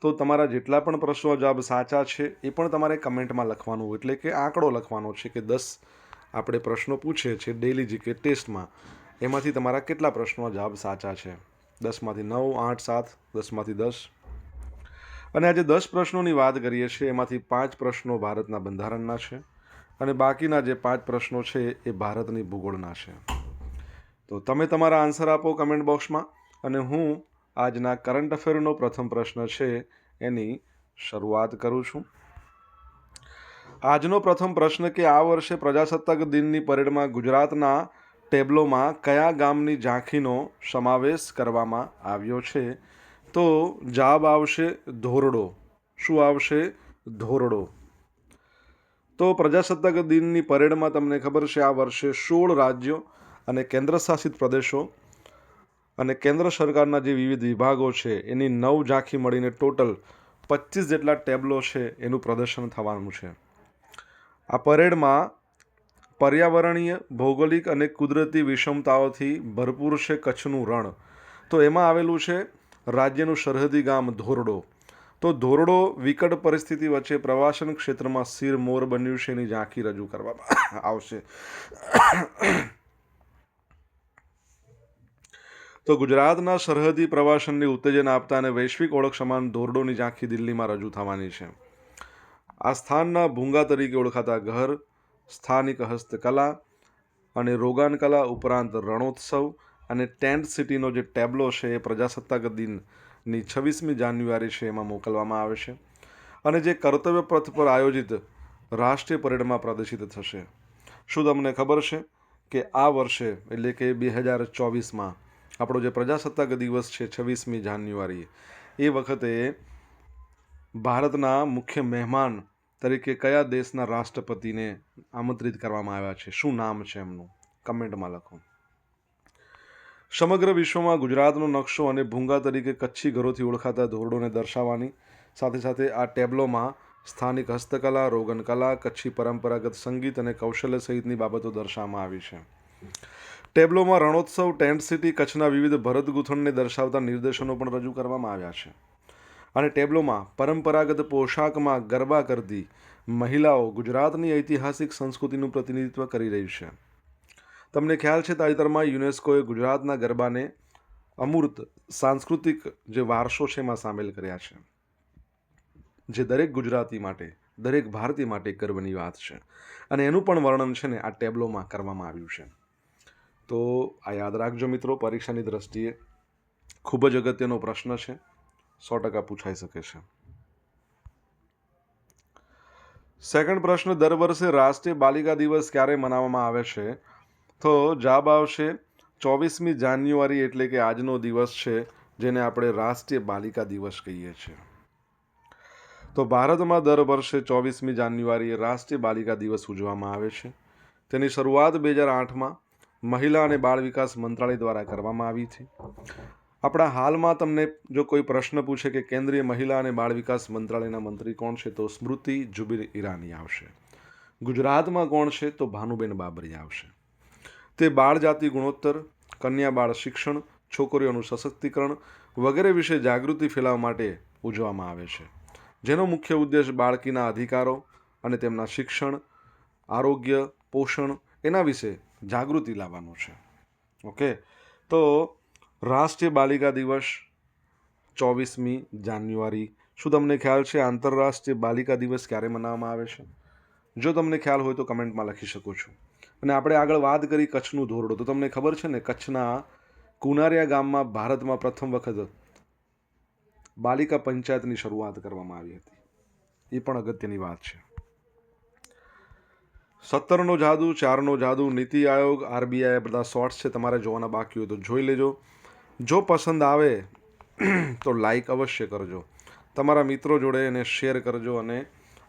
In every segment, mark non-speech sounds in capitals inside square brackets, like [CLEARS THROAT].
તો તમારા જેટલા પણ પ્રશ્નો જવાબ સાચા છે, એ પણ તમારે કમેન્ટમાં લખવાનું. એટલે કે આંકડો લખવાનો છે કે દસ આપણે પ્રશ્નો પૂછે છે ડેલી જીકે ટેસ્ટમાં એમાંથી તમારા કેટલા પ્રશ્નો જવાબ સાચા છે? દસમાંથી નવ, આઠ, સાત, દસમાંથી દસ. અને આજે દસ પ્રશ્નોની વાત કરીએ છીએ, એમાંથી પાંચ પ્રશ્નો ભારતના બંધારણના છે અને બાકીના જે પાંચ પ્રશ્નો છે એ ભારતની ભૂગોળના છે. તો તમે તમારા આન્સર આપો કમેન્ટ બોક્સમાં અને હું આજના કરંટ અફેરનો પ્રથમ પ્રશ્ન છે, એની શરૂઆત કરું છું. આજનો પ્રથમ પ્રશ્ન કે આ વર્ષે પ્રજાસત્તાક દિનની પરેડમાં ગુજરાતના ટેબ્લોમાં કયા ગામની ઝાંખીનો સમાવેશ કરવામાં આવ્યો છે? તો જવાબ આવશે ધોરડો. શું આવશે? ધોરડો. તો પ્રજાસત્તાક દિનની પરેડમાં તમને ખબર છે, આ વર્ષે સોળ રાજ્યો અને કેન્દ્રશાસિત પ્રદેશો અને કેન્દ્ર સરકારના જે વિવિધ વિભાગો છે, એની નવ ઝાંખી મળીને ટોટલ પચીસ જેટલા ટેબલો છે એનું પ્રદર્શન થવાનું છે. આ પરેડમાં પર્યાવરણીય, ભૌગોલિક અને કુદરતી વિષમતાઓથી ભરપૂર છે કચ્છનું રણ. તો એમાં આવેલું છે રાજ્યનું સરહદી ગામ ધોરડો. તો ધોરડો વિકટ પરિસ્થિતિ વચ્ચે પ્રવાસન ક્ષેત્રમાં સિર મોર બન્યું છે, એની ઝાંખી રજૂ કરવામાં આવશે. તો ગુજરાતના સરહદી પ્રવાસનની ઉત્તેજન આપતા અને વૈશ્વિક ઓળખ સમાન ધોરડોની ઝાંખી દિલ્હીમાં રજૂ થવાની છે. આ સ્થાનના ભૂંગા તરીકે ઓળખાતા ઘર, સ્થાનિક હસ્તકલા અને રોગાન કલા ઉપરાંત રણોત્સવ અને ટેન્ટ સિટીનો જે ટેબ્લો છે એ પ્રજાસત્તાક દિનની છવ્વીસમી જાન્યુઆરી છે એમાં મોકલવામાં આવે છે અને જે કર્તવ્ય પથ પર આયોજિત રાષ્ટ્રીય પરેડમાં પ્રદર્શિત થશે. શું તમને ખબર છે કે આ વર્ષે, એટલે કે બે હજાર ચોવીસમાં આપણો જે પ્રજાસત્તાક દિવસ છે છવ્વીસમી જાન્યુઆરી એ વખતે ભારતના મુખ્ય મહેમાન તરીકે કયા દેશના રાષ્ટ્રપતિને આમંત્રિત કરવામાં આવ્યા છે? શું નામ છે એમનું? કમેન્ટમાં લખો. સમગ્ર વિશ્વમાં ગુજરાતનો નકશો અને ભૂંગા તરીકે કચ્છી ઘરોથી ઓળખાતા ધોરડોને દર્શાવવાની, સાથે સાથે આ ટેબ્લોમાં સ્થાનિક હસ્તકલા, રોગનકલા, કચ્છી પરંપરાગત સંગીત અને કૌશલ્ય સહિતની બાબતો દર્શાવવામાં આવી છે. ટેબ્લોમાં રણોત્સવ, ટેન્ટ સિટી, કચ્છના વિવિધ ભરત ગૂંથણને દર્શાવતા નિર્દેશનો પણ રજૂ કરવામાં આવ્યા છે. અને ટેબ્લોમાં પરંપરાગત પોશાકમાં ગરબા કરતી મહિલાઓ ગુજરાતની ઐતિહાસિક સંસ્કૃતિનું પ્રતિનિધિત્વ કરી રહી છે. તમને ખ્યાલ છે, તાજેતરમાં યુનેસ્કોએ ગુજરાતના ગરબાને અમૂર્ત સાંસ્કૃતિક જે વારસો છે એમાં સામેલ કર્યા છે. જે દરેક ગુજરાતી માટે, દરેક ભારતીય માટે ગર્વની વાત છે. અને એનું પણ વર્ણન છે ને આ ટેબ્લોમાં કરવામાં આવ્યું છે. તો આ યાદ રાખજો મિત્રો, પરીક્ષાની દ્રષ્ટિએ ખૂબ જ અગત્યનો પ્રશ્ન છે. સો ટકા પૂછાઈ શકે છે. સેકન્ડ પ્રશ્ન, દર વર્ષે રાષ્ટ્રીય બાલિકા દિવસ ક્યારે મનાવવામાં આવે છે? તો જવાબ આવશે ચોવીસમી જાન્યુઆરી એટલે કે આજનો દિવસ છે, જેને આપણે રાષ્ટ્રીય બાલિકા દિવસ કહીએ છીએ. તો ભારતમાં દર વર્ષે ચોવીસમી જાન્યુઆરીએ રાષ્ટ્રીય બાલિકા દિવસ ઉજવવામાં આવે છે. તેની શરૂઆત બે હજાર આઠમાં મહિલા અને બાળ વિકાસ મંત્રાલય દ્વારા કરવામાં આવી છે. આપણા હાલમાં તમને જો કોઈ પ્રશ્ન પૂછે કે કેન્દ્રીય મહિલા અને બાળ વિકાસ મંત્રાલયના મંત્રી કોણ છે, તો સ્મૃતિ જુબીર ઈરાની આવશે. ગુજરાતમાં કોણ છે, તો ભાનુબેન બાબરી આવશે. તે બાળ જાતિ ગુણોત્તર, કન્યા બાળ શિક્ષણ, છોકરીઓનું સશક્તિકરણ વગેરે વિશે જાગૃતિ ફેલાવવા માટે ઉજવવામાં આવે છે. જેનો મુખ્ય ઉદ્દેશ બાળકીના અધિકારો અને તેમના શિક્ષણ, આરોગ્ય, પોષણ એના વિશે જાગૃતિ લાવવાનું છે. ઓકે તો રાષ્ટ્રીય બાલિકા દિવસ ચોવીસમી જાન્યુઆરી. શું તમને ખ્યાલ છે આંતરરાષ્ટ્રીય બાલિકા દિવસ ક્યારે મનાવવામાં આવે છે? જો તમને ખ્યાલ હોય તો કમેન્ટમાં લખી શકો છો. અને આપણે આગળ વાત કરી કચ્છનું ધોરડો. તો તમને ખબર છે ને, કચ્છના કુનારિયા ગામમાં ભારતમાં પ્રથમ વખત બાલિકા પંચાયતની શરૂઆત કરવામાં આવી હતી. એ પણ અગત્યની વાત છે. સત્તરનો જાદુ, ચારનો જાદુ, નીતિ આયોગ આરબીઆઈ બધા શોર્ટ્સ છે, તમારે જોવાના બાકી હોય તો જોઈ લેજો. જો પસંદ આવે, [CLEARS THROAT] તો લાઈક અવશ્ય કરજો. તમારા મિત્રો જોડે એને શેર કરજો અને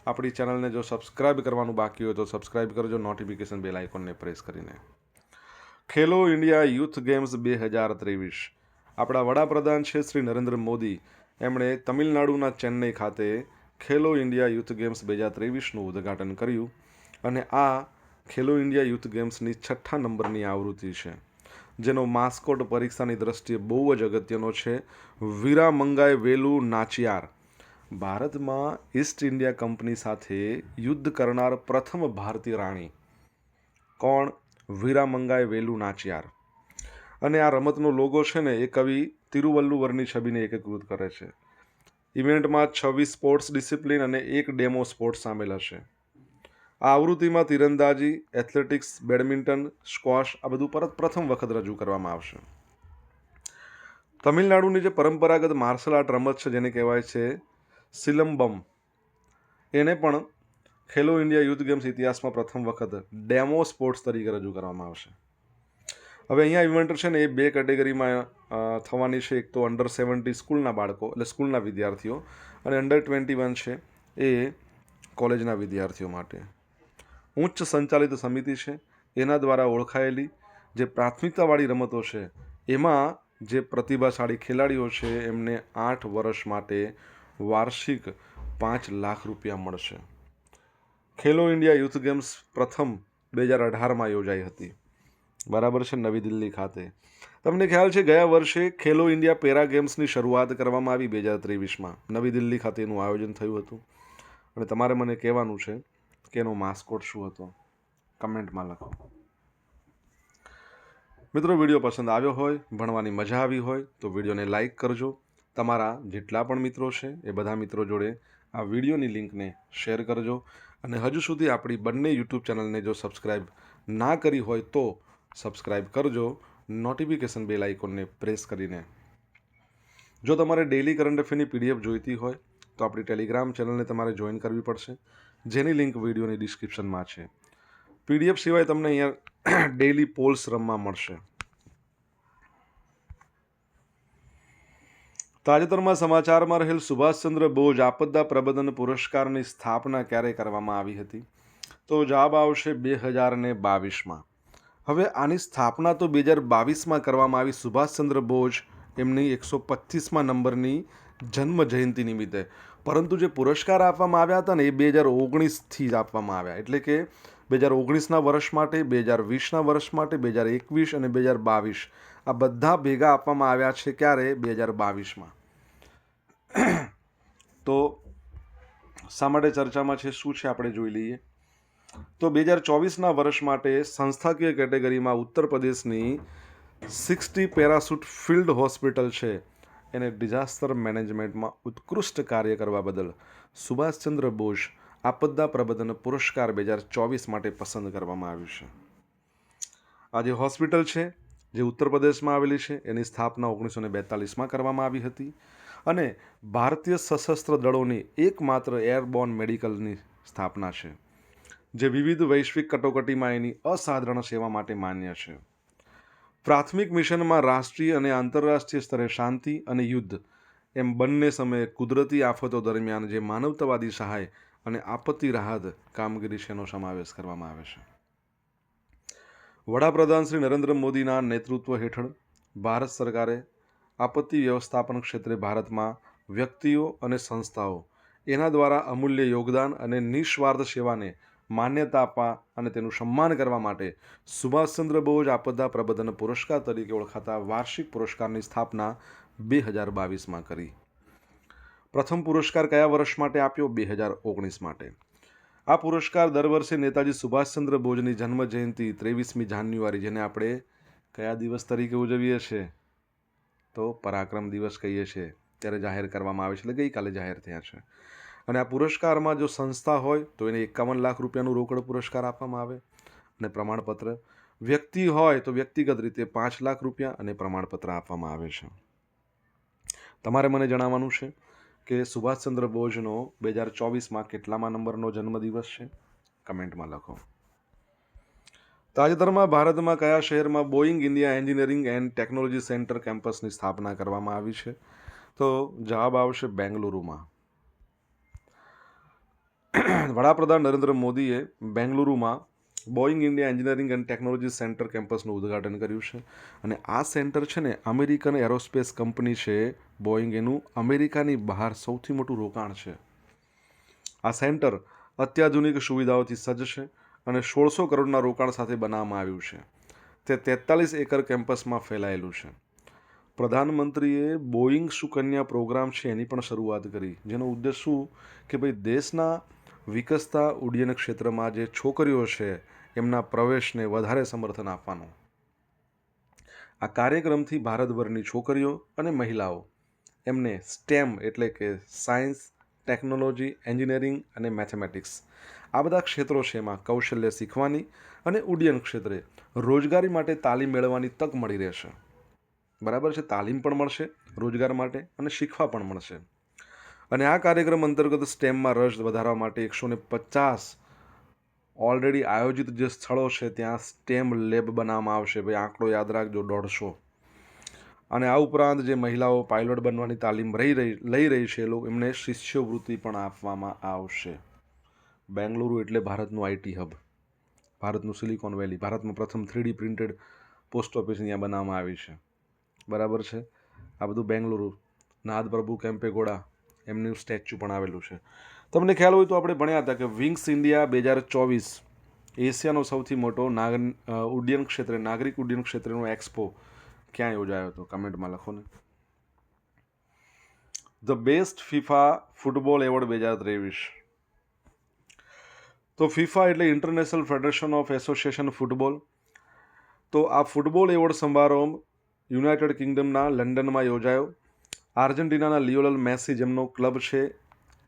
આપણી ચેનલને જો સબસ્ક્રાઇબ કરવાનું બાકી હોય તો સબસ્ક્રાઇબ કરજો, નોટિફિકેશન બેલ આઇકોનને પ્રેસ કરીને. ખેલો ઇન્ડિયા યુથ ગેમ્સ બે હજાર ત્રેવીસ. આપણા વડાપ્રધાન છે શ્રી નરેન્દ્ર મોદી. એમણે તમિલનાડુના ચેન્નઈ ખાતે ખેલો ઇન્ડિયા યુથ ગેમ્સ બે હજાર ત્રેવીસનું ઉદ્ઘાટન કર્યું. અને આ ખેલો ઇન્ડિયા યુથ ગેમ્સની છઠ્ઠા નંબરની આવૃત્તિ છે, જેનો માસ્કોટ પરીક્ષાની દ્રષ્ટિએ બહુ જ અગત્યનો છે. વીરા મંગાઈ વેલુ નાચિયાર. ભારતમાં ઈસ્ટ ઇન્ડિયા કંપની સાથે યુદ્ધ કરનાર પ્રથમ ભારતીય રાણી કોણ? વીરા મંગાઈ વેલુ નાચિયાર. અને આ રમતનો લોગો છે ને એ કવિ તિરુવલ્લુવરની છબીને એકીકૃત કરે છે. ઇવેન્ટમાં છવ્વીસ સ્પોર્ટ્સ ડિસિપ્લિન અને એક ડેમો સ્પોર્ટ્સ સામેલ હશે. આ આવૃત્તિમાં તીરંદાજી, એથ્લેટિક્સ, બેડમિન્ટન, સ્ક્વોશ આ બધું પરત પ્રથમ વખત રજૂ કરવામાં આવશે. તમિલનાડુની જે પરંપરાગત માર્શલ આર્ટ રમત છે જેને કહેવાય છે સિલમ્બમ એને પણ ખેલો ઇન્ડિયા યુથ ગેમ્સ ઇતિહાસમાં પ્રથમ વખત ડેમો સ્પોર્ટ્સ તરીકે રજૂ કરવામાં આવશે. હવે અહીંયા ઇવેન્ટ છે ને એ બે કેટેગરીમાં થવાની છે. એક તો અંડર સેવન્ટી સ્કૂલના બાળકો, એટલે સ્કૂલના વિદ્યાર્થીઓ અને અંડર ટ્વેન્ટી વન છે એ કોલેજના વિદ્યાર્થીઓ માટે. ઉચ્ચ સંચાલિત સમિતિ છે, એના દ્વારા ઓળખાયેલી જે પ્રાથમિકતાવાળી રમતો છે, એમાં જે પ્રતિભાશાળી ખેલાડીઓ છે, એમને આઠ વર્ષ માટે વાર્ષિક પાંચ લાખ રૂપિયા મળશે. ખેલો ઇન્ડિયા યુથ ગેમ્સ પ્રથમ બે હજાર અઢારમાં યોજાઈ હતી. બરાબર છે, નવી દિલ્હી ખાતે. તમને ખ્યાલ છે, ગયા વર્ષે ખેલો ઇન્ડિયા પેરા ગેમ્સની શરૂઆત કરવામાં આવી બે હજાર ત્રેવીસમાં. નવી દિલ્હી ખાતે એનું આયોજન થયું હતું. અને તમારે મને કહેવાનું છે કે એનો માસ્કોટ શું હતો? કમેન્ટમાં લખો. મિત્રો, વીડિયો પસંદ આવ્યો હોય, ભણવાની મજા આવી હોય, તો વિડીયોને લાઇક કરજો. તમારા જેટલા પણ મિત્રો છે, એ બધા મિત્રો જોડે આ વિડીયોની લિંકને શેર કરજો. અને હજુ સુધી આપણી બંને યુટ્યુબ ચેનલને જો સબસ્ક્રાઈબ ના કરી હોય, તો સબસ્ક્રાઈબ કરજો. નોટિફિકેશન બેલ આઇકોનને પ્રેસ કરીને. જો તમારે ડેલી કરંટ અફેરની પીડીએફ જોઈતી હોય, તો આપણી ટેલિગ્રામ ચેનલને તમારે જોઈન કરવી પડશે. જેની લિંક વિડીયોની ડિસ્ક્રિપ્શનમાં છે. પીડીએફ સિવાય તમને અહીંયા [CLEARS THROAT] ડેઇલી પોલ્સ રમવા મળશે. તાજેતરમાં સમાચારમાં રહેલ સુભાષચંદ્ર બોઝ આપદા પ્રબંધન પુરસ્કારની સ્થાપના ક્યારે કરવામાં આવી હતી? તો જવાબ આવશે બે હજાર ને બાવીસમાં. હવે આની સ્થાપના તો બે હજાર બાવીસમાં કરવામાં આવી. સુભાષચંદ્ર બોઝ એમની એકસો પચીસમાં નંબરની જન્મ જયંતિ નિમિત્તે. પરંતુ જે પુરસ્કાર આપવામાં આવ્યા હતા ને એ બે હજાર ઓગણીસથી જ આપવામાં આવ્યા. એટલે કે બે હજાર ઓગણીસના વર્ષ માટે, બે હજાર વીસના વર્ષ માટે, બે હજાર એકવીસ અને બે હજાર બાવીસ. આ બધા ભેગા આપવામાં આવ્યા છે ક્યારે? બે હજાર બાવીસમાં. તો શા માટે ચર્ચામાં છે? શું છે? આપણે જોઈ લઈએ. તો બે હજાર ચોવીસના વર્ષ માટે સંસ્થાકીય કેટેગરીમાં ઉત્તર પ્રદેશની સિક્સટી પેરાસૂટ ફિલ્ડ હોસ્પિટલ છે. એને ડિઝાસ્ટર મેનેજમેન્ટમાં ઉત્કૃષ્ટ કાર્ય કરવા બદલ સુભાષચંદ્ર બોઝ આપદા પ્રબંધન પુરસ્કાર બે હજાર ચોવીસ માટે પસંદ કરવામાં આવ્યું છે. આ જે હોસ્પિટલ છે, જે ઉત્તર પ્રદેશમાં આવેલી છે, એની સ્થાપના ઓગણીસો ને બેતાલીસમાં કરવામાં આવી હતી અને ભારતીય સશસ્ત્ર દળોની એકમાત્ર એરબોર્ન મેડિકલની સ્થાપના છે, જે વિવિધ વૈશ્વિક કટોકટીમાં એની અસાધારણ સેવા માટે માન્ય છે. પ્રાથમિક મિશનમાં રાષ્ટ્રીય અને આંતરરાષ્ટ્રીય સ્તરે શાંતિ અને યુદ્ધ. એમ બંને સમયે કુદરતી આફતો દરમિયાન જે માનવતાવાદી સહાય અને આપત્તિ રાહત કામગીરી છે એનો સમાવેશ કરવામાં આવે છે. વડાપ્રધાન શ્રી નરેન્દ્ર મોદીના નેતૃત્વ હેઠળ ભારત સરકારે આપત્તિ વ્યવસ્થાપન ક્ષેત્રે ભારતમાં વ્યક્તિઓ અને સંસ્થાઓ એના દ્વારા અમૂલ્ય યોગદાન અને નિસ્વાર્થ સેવાને માન્યતા આપવા અને તેનું સન્માન કરવા માટે સુભાષચંદ્ર બોઝ આપદા પ્રબંધન પુરસ્કાર તરીકે ઓળખાતા વાર્ષિક પુરસ્કારની સ્થાપના બે હજાર બાવીસમાં કરી. પ્રથમ પુરસ્કાર કયા વર્ષ માટે આપ્યો? બે હજાર ઓગણીસ માટે. આ પુરસ્કાર દર વર્ષે નેતાજી સુભાષચંદ્ર બોઝની જન્મ જયંતિ ત્રેવીસમી જાન્યુઆરી, જેને આપણે કયા દિવસ તરીકે ઉજવીએ છીએ? તો પરાક્રમ દિવસ કહીએ છીએ. ત્યારે જાહેર કરવામાં આવે છે, એટલે ગઈકાલે જાહેર થયા છે. અને આ પુરસ્કારમાં જો સંસ્થા હોય, તો એને એકાવન લાખ રૂપિયાનું રોકડ પુરસ્કાર આપવામાં આવે અને પ્રમાણપત્ર. વ્યક્તિ હોય, તો વ્યક્તિગત રીતે પાંચ લાખ રૂપિયા અને પ્રમાણપત્ર આપવામાં આવે છે. તમારે મને જણાવવાનું છે કે સુભાષચંદ્ર બોઝનો બે હજાર ચોવીસમાં કેટલામાં નંબરનો જન્મદિવસ છે? કમેન્ટમાં લખો. તાજેતરમાં ભારતમાં કયા શહેરમાં Boeing India engineering and technology centre કેમ્પસની સ્થાપના કરવામાં આવી છે? તો જવાબ આવશે બેંગલુરુમાં. [CLEARS THROAT] વડાપ્રધાન નરેન્દ્ર મોદીએ બેંગલુરુમાં Boeing India engineering and technology centre કેમ્પસનું ઉદ્ઘાટન કર્યું છે. અને આ સેન્ટર છે ને અમેરિકન એરોસ્પેસ કંપની છે બોઈંગ એનું. અમેરિકાની બહાર સૌથી મોટું રોકાણ છે. આ સેન્ટર અત્યાધુનિક સુવિધાઓથી સજ્જ છે અને સોળસો કરોડના રોકાણ સાથે બનાવવામાં આવ્યું છે. તે તેતાલીસ એકર કેમ્પસમાં ફેલાયેલું છે. પ્રધાનમંત્રીએ બોઈંગ સુકન્યા પ્રોગ્રામ છે એની પણ શરૂઆત કરી, જેનો ઉદ્દેશ શું? કે ભાઈ દેશના વિકસતા ઉડ્ડયન ક્ષેત્રમાં જે છોકરીઓ છે, એમના પ્રવેશને વધારે સમર્થન આપવાનું. આ કાર્યક્રમથી ભારતભરની છોકરીઓ અને મહિલાઓ, એમને સ્ટેમ એટલે કે સાયન્સ, ટેકનોલોજી, એન્જિનિયરિંગ અને મેથેમેટિક્સ, આ બધા ક્ષેત્રો છે એમાં કૌશલ્ય શીખવાની અને ઉડ્ડયન ક્ષેત્રે રોજગારી માટે તાલીમ મેળવવાની તક મળી રહેશે. બરાબર છે, તાલીમ પણ મળશે, રોજગાર માટે અને શીખવા પણ મળશે. અને આ કાર્યક્રમ અંતર્ગત સ્ટેમમાં રસ વધારવા માટે એકસો ને પચાસ ઓલરેડી આયોજિત જે સ્થળો છે, ત્યાં સ્ટેમ લેબ બનાવવામાં આવશે. ભાઈ, આંકડો યાદ રાખજો, દોઢસો. અને આ ઉપરાંત જે મહિલાઓ પાયલોટ બનવાની તાલીમ રહી લઈ રહી છે લોકો, એમને શિષ્યવૃત્તિ પણ આપવામાં આવશે. બેંગલુરુ એટલે ભારતનું આઈટી હબ. ભારતનું સિલિકોન વેલી. ભારતમાં પ્રથમ થ્રીડી પ્રિન્ટેડ પોસ્ટ ઓફિસ અહીંયા બનાવવામાં આવી છે. બરાબર છે? આ બધું બેંગલુરુ. નાદ પ્રભુ કેમ્પેગોડા એમનું સ્ટેચ્યુ પણ આવેલું છે. તમને ખ્યાલ હોય તો આપણે ભણ્યા હતા કે વિંગ્સ ઇન્ડિયા બે હજાર ચોવીસ એશિયાનો સૌથી મોટો નાગ ઉડ્ડયન ક્ષેત્રે, નાગરિક ઉડ્ડયન ક્ષેત્રનો એક્સપો ક્યાં યોજાયો હતો? કમેન્ટમાં લખો ને. The best FIFA football award બે હજાર ત્રેવીસ. તો ફિફા એટલે international federation of association football. તો આ ફૂટબોલ એવોર્ડ સમારોહ યુનાઇટેડ કિંગડમના લંડનમાં યોજાયો. આર્જેન્ટિનાના લિયોલલ મેસી જેમનો ક્લબ છે,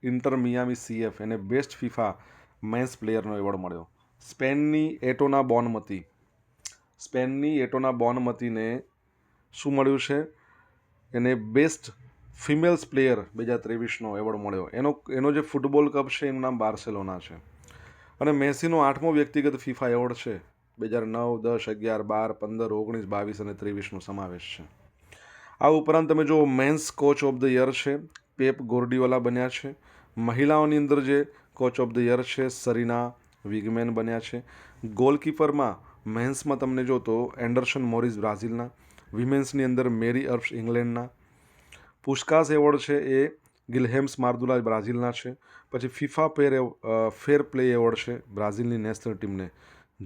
ઇન્ટર મિયામી સીએફ, એને બેસ્ટ ફિફા મેન્સ પ્લેયરનો એવોર્ડ મળ્યો. સ્પેનની એટોના બોનમતી. સ્પેનની એટોના બોનમતીને શું મળ્યું છે? એને બેસ્ટ ફિમેલ્સ પ્લેયર બે હજાર ત્રેવીસનો એવોર્ડ મળ્યો. એનો એનો જે ફૂટબોલ કપ છે, એનું નામ બાર્સેલોના છે. અને મેસીનો આઠમો વ્યક્તિગત ફિફા એવોર્ડ છે, બે હજાર નવ, દસ, અગિયાર, બાર, પંદર, ઓગણીસ, બાવીસ અને ત્રેવીસનો સમાવેશ છે. આ ઉપરાંત તમે જો men's coach of the year છે, પેપ ગોરડીવાલા બન્યા છે. મહિલાઓની અંદર જે કોચ ઓફ ધ યર છે, સરીના વિગમેન બન્યા છે. ગોલકીપરમાં મેન્સમાં તમને જો તો એન્ડરસન મોરિસ બ્રાઝિલના વિમેન્સની અંદર મેરી અર્ફ ઇંગ્લેન્ડના, પુષ્કાસ એવોર્ડ છે એ ગિલહેમ્સ માર્દુલા બ્રાઝિલના છે. પછી ફિફા પેર ફેર પ્લે એવોર્ડ છે બ્રાઝિલની નેશનલ ટીમને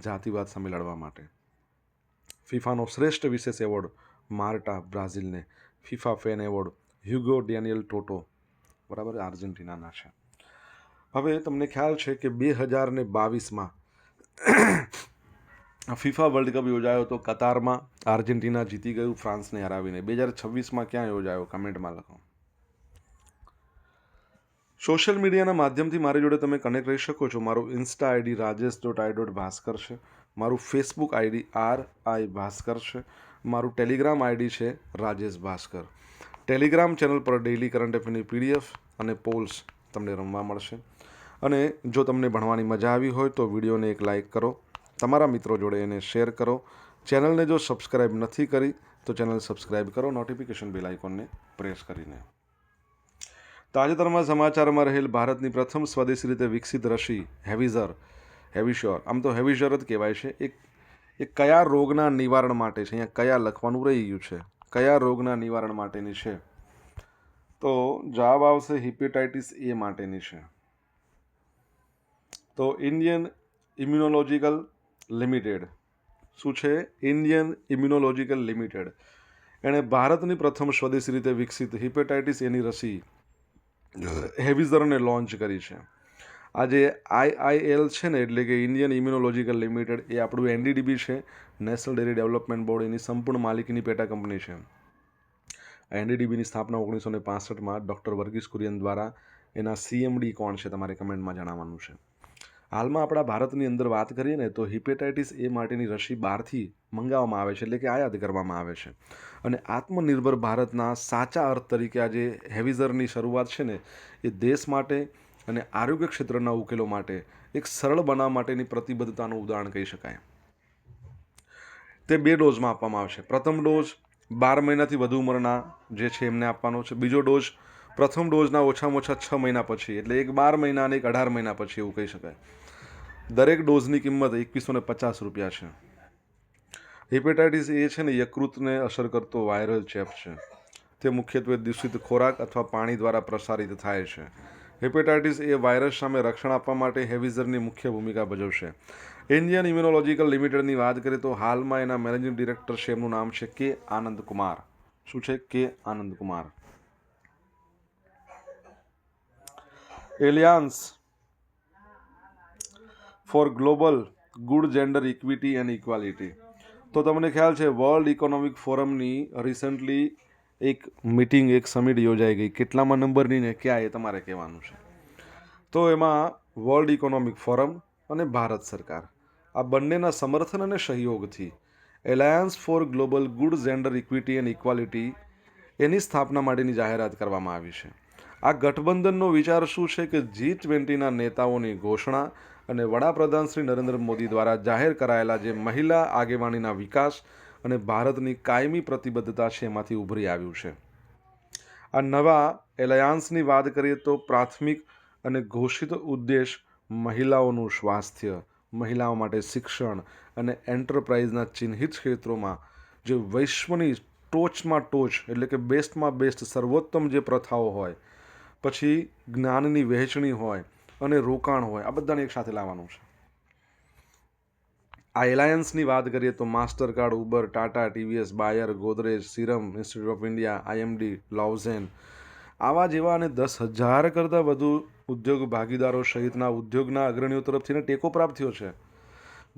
જાતિવાદ સામે લડવા માટે. ફિફાનો શ્રેષ્ઠ વિશેષ award Marta બ્રાઝિલને FIFA fan award Hugo Daniel Toto, બરાબર, આર્જેન્ટિનાના છે. હવે તમને ખ્યાલ છે કે બે હજાર ને બાવીસમાં [COUGHS] ફિફા વર્લ્ડ કપ યોજાયો તો કતારમાં આર્જેન્ટિના જીતી ગયું, ફ્રાન્સને હરાવીને. બે હજાર છવ્વીસમાં ક્યાં યોજાયો? કમેન્ટમાં લખો. સોશિયલ મીડિયાના માધ્યમથી મારી જોડે તમે કનેક્ટ રહી શકો છો. મારું insta ID Rajesh dot I dot Bhaskar છે. મારું Facebook ID R I Bhaskar છે. મારું ટેલિગ્રામ આઈડી છે રાજેશ ભાસ્કર. ટેલિગ્રામ ચેનલ પર ડેઇલી કરંટ અફેરની પીડીએફ અને પોલ્સ તમને રમવા મળશે. અને જો તમને ભણવાની મજા આવી હોય તો વિડીયોને એક લાઇક કરો, તમારા મિત્રો જોડે એને શેર કરો. ચેનલને જો સબસ્ક્રાઇબ નથી કરી, તો ચેનલ સબસ્ક્રાઇબ કરો, નોટિફિકેશન બેલ આઇકોનને પ્રેસ કરીને. તાજેતરમાં સમાચારમાં રહેલ ભારતની પ્રથમ સ્વદેશી રીતે વિકસિત રસી હેવિઝર, હેવિશ્યોર, આમ તો હેવિશ્યોર જ કહેવાય છે, એક એ કયા રોગના નિવારણ માટે છે? અહીંયા કયા લખવાનું રહી ગયું છે? કયા રોગના નિવારણ માટેની છે? તો જવાબ આવશે હિપેટાઇટિસ એ માટેની છે. તો ઇન્ડિયન ઇમ્યુનોલોજીકલ લિમિટેડ. શું છે? Indian immunological limited. એણે ભારતની પ્રથમ સ્વદેશી રીતે વિકસિત હિપેટાઇટિસ એની રસી હેવિઝરને લોન્ચ કરી છે. આ જે આઈઆઈએલ છે ને, એટલે કે ઇન્ડિયન ઇમ્યુનોલોજીકલ લિમિટેડ એ આપણું એનડીડીબી છે નેશનલ ડેરી ડેવલપમેન્ટ બોર્ડ એની સંપૂર્ણ માલિકીની પેટા કંપની છે. એનડીડીબીની સ્થાપના ઓગણીસો ને પાસઠમાં ડૉક્ટર વર્ગીસ કુરિયન દ્વારા, એના સીએમડી કોણ છે તમારે કમેન્ટમાં જણાવવાનું છે. હાલમાં આપણા ભારતની અંદર વાત કરીએ ને, તો હિપેટાઇટિસ એ માટેની રસી બહારથી મંગાવવામાં આવે છે, એટલે કે આયાત કરવામાં આવે છે. અને આત્મનિર્ભર ભારતના સાચા અર્થ તરીકે આ જે હેવિઝરની શરૂઆત છે ને, એ દેશ માટે અને આરોગ્ય ક્ષેત્રના ઉકેલો માટે એક સરળ બનાવવા માટેની પ્રતિબદ્ધતાનું ઉદાહરણ કહી શકાય. તે બે ડોઝમાં આપવામાં આવશે. પ્રથમ ડોઝ બાર મહિનાથી વધુ ઉંમરના જે છે એમને આપવાનો છે. બીજો ડોઝ પ્રથમ ડોઝના ઓછામાં ઓછા છ મહિના પછી, એટલે એક બાર મહિના અને એક અઢાર મહિના પછી એવું કહી શકાય. દરેક ડોઝની કિંમત એકવીસો ને પચાસ રૂપિયા છે. હિપેટાઇટિસ એ છે ને યકૃતને અસર કરતો વાયરલ ચેપ છે. તે મુખ્યત્વે દૂષિત ખોરાક અથવા પાણી દ્વારા પ્રસારિત થાય છે. હિપેટાઇટિસ એ વાયરસ સામે રક્ષણ આપવા માટે હેવિઝરની મુખ્ય ભૂમિકા ભજવશે. ઇન્ડિયન ઇમ્યુનોલોજીકલ લિમિટેડની વાત કરીએ તો હાલમાં એના મેનેજિંગ ડિરેક્ટર છે નામ છે કે આનંદ કુમાર. શું છે? કે Anand Kumar. Alliance for global good gender equity and equality. તો તમને ખ્યાલ છે, વર્લ્ડ ઇકોનોમિક ફોરમની રિસન્ટલી એક મિટિંગ એક સમિટ યોજાઈ ગઈ. કેટલામાં નંબરની ને ક્યાં એ તમારે કહેવાનું છે? તો એમાં વર્લ્ડ ઇકોનોમિક ફોરમ અને ભારત સરકાર. આ બંનેના સમર્થન અને સહયોગથી alliance for global good gender equity and equality એની સ્થાપના માટેની જાહેરાત કરવામાં આવી છે. આ ગઠબંધનનો વિચાર શું છે કે જી ટ્વેન્ટીના નેતાઓની ઘોષણા અને વડાપ્રધાન શ્રી નરેન્દ્ર મોદી દ્વારા જાહેર કરાયેલા જે મહિલા આગેવાનીના વિકાસ અને ભારતની કાયમી પ્રતિબદ્ધતા છે એમાંથી ઉભરી આવ્યું છે. આ નવા એલાયન્સની વાત કરીએ તો પ્રાથમિક અને ઘોષિત ઉદ્દેશ મહિલાઓનું સ્વાસ્થ્ય, મહિલાઓ માટે શિક્ષણ અને એન્ટરપ્રાઇઝના ચિહ્નિત ક્ષેત્રોમાં જે વૈશ્વની ટોચમાં ટોચ એટલે કે બેસ્ટમાં બેસ્ટ સર્વોત્તમ જે પ્રથાઓ હોય, પછી જ્ઞાનની વહેંચણી હોય અને રોકાણ હોય, આ બધાને એક સાથે લાવવાનું છે. આ એલાયન્સની વાત કરીએ તો Mastercard Uber, Tata, TVS, Bayer, Godrej, Serum, Institute of India, IMD Lausanne આવા જેવા અને દસ હજાર કરતાં વધુ ઉદ્યોગ ભાગીદારો સહિતના ઉદ્યોગના અગ્રણીઓ તરફથી ટેકો પ્રાપ્ત થયો છે.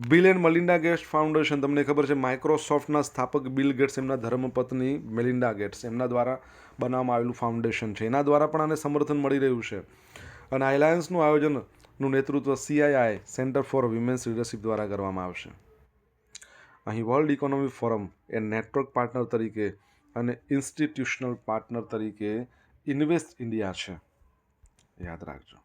Bill and Melinda Gates foundation, તમને ખબર છે, માઇક્રોસોફ્ટના સ્થાપક બિલ ગેટ્સ એમના ધર્મપત્ની મેલિન્ડા ગેટ્સ, એમના દ્વારા બનાવવામાં આવેલું ફાઉન્ડેશન છે. એના દ્વારા પણ આને સમર્થન મળી રહ્યું છે. અને આયલાયન્સનું આયોજનનું નેતૃત્વ CII centre for women's leadership દ્વારા કરવામાં આવશે. અહીં વર્લ્ડ ઇકોનોમિક ફોરમ એ નેટવર્ક પાર્ટનર તરીકે અને ઇન્સ્ટિટ્યુશનલ પાર્ટનર તરીકે ઇન્વેસ્ટ ઇન્ડિયા છે. યાદ રાખજો.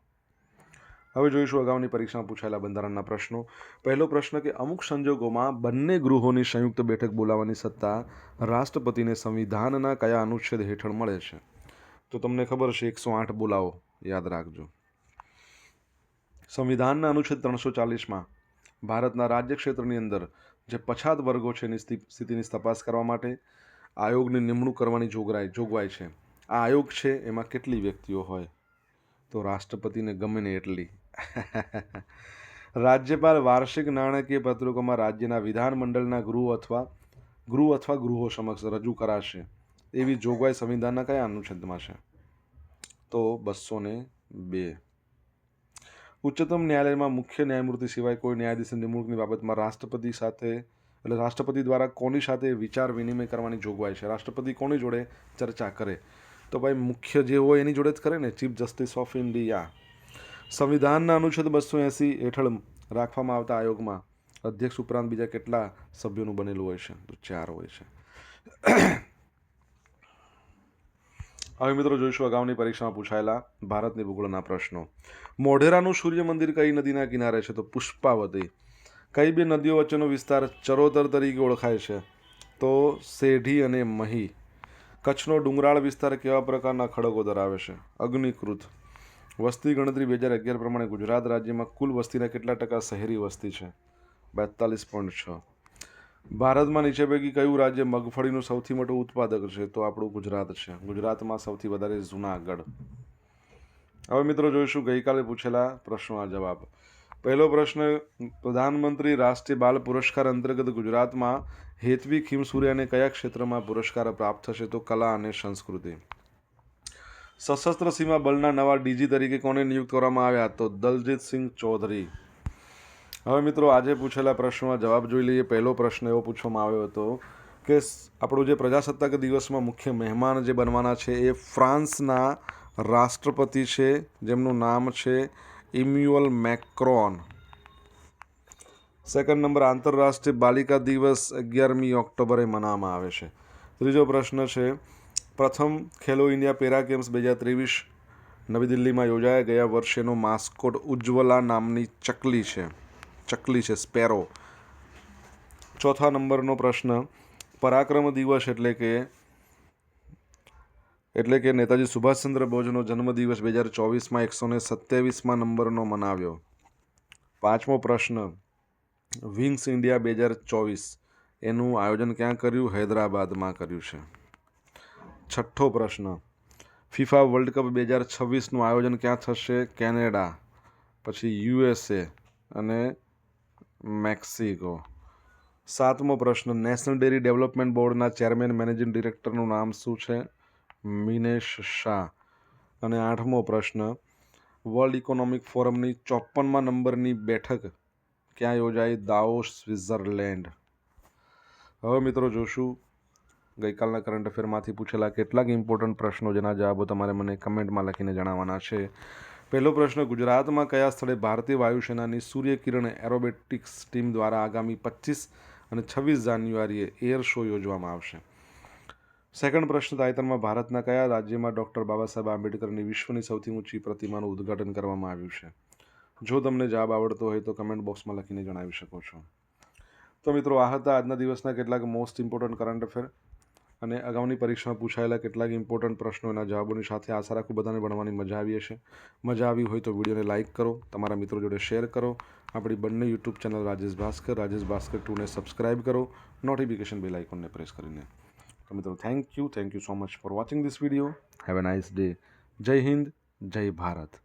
હવે જોઈશું અગાઉની પરીક્ષામાં પૂછાયેલા બંધારણના પ્રશ્નો. પહેલો પ્રશ્ન કે અમુક સંજોગોમાં બંને ગૃહોની સંયુક્ત બેઠક બોલાવવાની સત્તા રાષ્ટ્રપતિને સંવિધાનના કયા અનુચ્છેદ હેઠળ મળે છે? તો તમને ખબર છે એકસો આઠ બોલાવો. યાદ રાખજો. સંવિધાનના અનુચ્છેદ ત્રણસો ચાલીસમાં ભારતના રાજ્ય ક્ષેત્રની અંદર જે પછાત વર્ગો છે એની સ્થિ- સ્થિતિની તપાસ કરવા માટે આયોગની નિમણૂક કરવાની જોગવાઈ જોગવાઈ છે. આ આયોગ છે, એમાં કેટલી વ્યક્તિઓ હોય? તો રાષ્ટ્રપતિને ગમે ને એટલી. રાજ્યપાલ વાર્ષિક નાણાકીય પત્રકોમાં રાજ્યના વિધાનમંડળના ગૃહ અથવા ગૃહ અથવા ગૃહો સમક્ષ રજૂ કરાશે. એવી જોગવાઈ સંવિધાનના કયા અનુચ્છેદમાં છે? તો બસો ને બે. ઉચ્ચતમ ન્યાયાલયમાં મુખ્ય ન્યાયમૂર્તિ સિવાય કોઈ ન્યાયાધીશની નિમણૂકની બાબતમાં રાષ્ટ્રપતિ સાથે, એટલે રાષ્ટ્રપતિ દ્વારા કોની સાથે વિચાર વિનિમય કરવાની જોગવાઈ છે? રાષ્ટ્રપતિ કોની જોડે ચર્ચા કરે? તો ભાઈ, મુખ્ય જે હોય એની જોડે જ કરે ને? Chief justice of India. સંવિધાનના અનુચ્છેદ બસો એંસી હેઠળ રાખવામાં આવતા આયોગમાં અધ્યક્ષ ઉપરાંત બીજા કેટલા સભ્યોનું બનેલું હોય છે? તો ચાર હોય છે. હવે મિત્રો જોઈશું અગાઉની પરીક્ષામાં પૂછાયેલા ભારતની ભૂગોળના પ્રશ્નો. મોઢેરાનું સૂર્ય મંદિર કઈ નદીના કિનારે છે? તો પુષ્પાવતી. કઈ બે નદીઓ વચ્ચેનો વિસ્તાર ચરોતર તરીકે ઓળખાય છે? તો સેઢી અને મહી. કચ્છનો ડુંગરાળ વિસ્તાર કેવા પ્રકારના ખડકો ધરાવે છે? અગ્નિકૃત. વસ્તી ગણતરી બે હજાર અગિયાર પ્રમાણે ગુજરાત રાજ્યમાં કુલ વસ્તીના કેટલા ટકા શહેરી વસ્તી છે? બેતાલીસ પોઈન્ટ છ. ભારતમાં નીચે પૈકી કયું રાજ્ય મગફળીનું સૌથી મોટું ઉત્પાદક છે? તો આપણું ગુજરાત છે. ગુજરાતમાં સૌથી વધારે જુનાગઢ. હવે મિત્રો જોઈશું, ગઈકાલે પૂછેલા પ્રશ્નોના જવાબ. પહેલો પ્રશ્ન, પ્રધાનમંત્રી રાષ્ટ્રીય બાલ પુરસ્કાર અંતર્ગત ગુજરાતમાં હેતવી ખીમસૂર્યાને કયા ક્ષેત્રમાં પુરસ્કાર પ્રાપ્ત થશે? તો કલા અને સંસ્કૃતિ. સશસ્ત્ર સીમા બળના નવા ડીજી તરીકે કોને નિયુક્ત કરવામાં આવ્યા? તો દલજીતસિંહ ચૌધરી. હવે મિત્રો આજે પૂછેલા પ્રશ્નોના જવાબ જોઈ લઈએ. પહેલો પ્રશ્ન એવો પૂછવામાં આવ્યો હતો કે આપણો જે પ્રજાસત્તાક દિવસમાં મુખ્ય મહેમાન જે બનવાના છે એ ફ્રાન્સના રાષ્ટ્રપતિ છે, જેમનું નામ છે ઇમ્યુઅલ મેક્રોન. સેકન્ડ નંબર, આંતરરાષ્ટ્રીય બાલિકા દિવસ અગિયારમી ઓક્ટોબરે મનાવવામાં આવે છે. ત્રીજો પ્રશ્ન છે, પ્રથમ ખેલો ઇન્ડિયા પેરા ગેમ્સ બે હજાર ત્રેવીસ નવી દિલ્હીમાં યોજાયા. ગયા વર્ષેનો માસ્કોટ ઉજ્જવલા નામની ચકલી છે. ચકલી છે, સ્પેરો. ચોથા નંબરનો પ્રશ્ન, પરાક્રમ દિવસ એટલે કે એટલે કે નેતાજી સુભાષચંદ્ર બોઝનો જન્મદિવસ બે હજાર ચોવીસમાં એકસો ને સત્યાવીસમાં નંબરનો મનાવ્યો. પાંચમો પ્રશ્ન, વિંગ્સ ઇન્ડિયા બે હજાર ચોવીસ એનું આયોજન ક્યાં કર્યું? હૈદરાબાદમાં કર્યું છે. છઠ્ઠો પ્રશ્ન, ફિફા વર્લ્ડ કપ બે હજાર છવ્વીસનું આયોજન ક્યાં થશે? કેનેડા, પછી યુએસએ અને મેક્સિકો. સાતમો પ્રશ્ન. નેશનલ ડેરી ડેવલપમેન્ટ બોર્ડના ચેરમેન, મેનેજિંગ ડિરેક્ટરનું નામ શું છે? મિનેશ શાહ. અને આઠમો પ્રશ્ન. વર્લ્ડ ઇકોનોમિક ફોરમની ચોપનમાં નંબરની બેઠક ક્યાં યોજાઈ? Davos Switzerland. હવે મિત્રો જોશું, ગઈકાલના કરંટ અફેરમાંથી પૂછેલા કેટલાક ઇમ્પોર્ટન્ટ પ્રશ્નો, જેના જવાબો તમારે મને કમેન્ટમાં લખીને જણાવવાના છે. પહેલો પ્રશ્ન, ગુજરાતમાં કયા સ્થળે ભારતીય વાયુસેનાની સૂર્યકિરણ એરોબેટિક્સ ટીમ દ્વારા આગામી પચીસ અને છવ્વીસ જાન્યુઆરીએ એર શો યોજવામાં આવશે? સેકન્ડ પ્રશ્ન, તાજેતરમાં ભારતના કયા રાજ્યમાં ડૉક્ટર બાબા સાહેબ આંબેડકરની વિશ્વની સૌથી ઊંચી પ્રતિમાનું ઉદ્ઘાટન કરવામાં આવ્યું છે? જો તમને જવાબ આવડતો હોય તો કમેન્ટ બોક્સમાં લખીને જણાવી શકો છો. તો મિત્રો, આ હતા આજના દિવસના કેટલાક મોસ્ટ ઇમ્પોર્ટન્ટ કરંટ અફેર અને અગાઉની પરીક્ષામાં પૂછાયેલા કેટલાક ઇમ્પોર્ટન્ટ પ્રશ્નો એના જવાબોની સાથે આશા રાખું બધાને ભણવાની મજા આવી હશે. મજા આવી હોય તો વિડીયોને લાઇક કરો તમારા મિત્રો જોડે શેર કરો. આપણી બંને યુટ્યુબ ચેનલ રાજેશ ભાસ્કર રાજેશ ભાસ્કર ટુને સબસ્ક્રાઇબ કરો. નોટિફિકેશન બેલ આઇકોનને પ્રેસ કરીને. તો મિત્રો thank you thank you so much for watching this video have a nice day જય હિન્દ જય ભારત.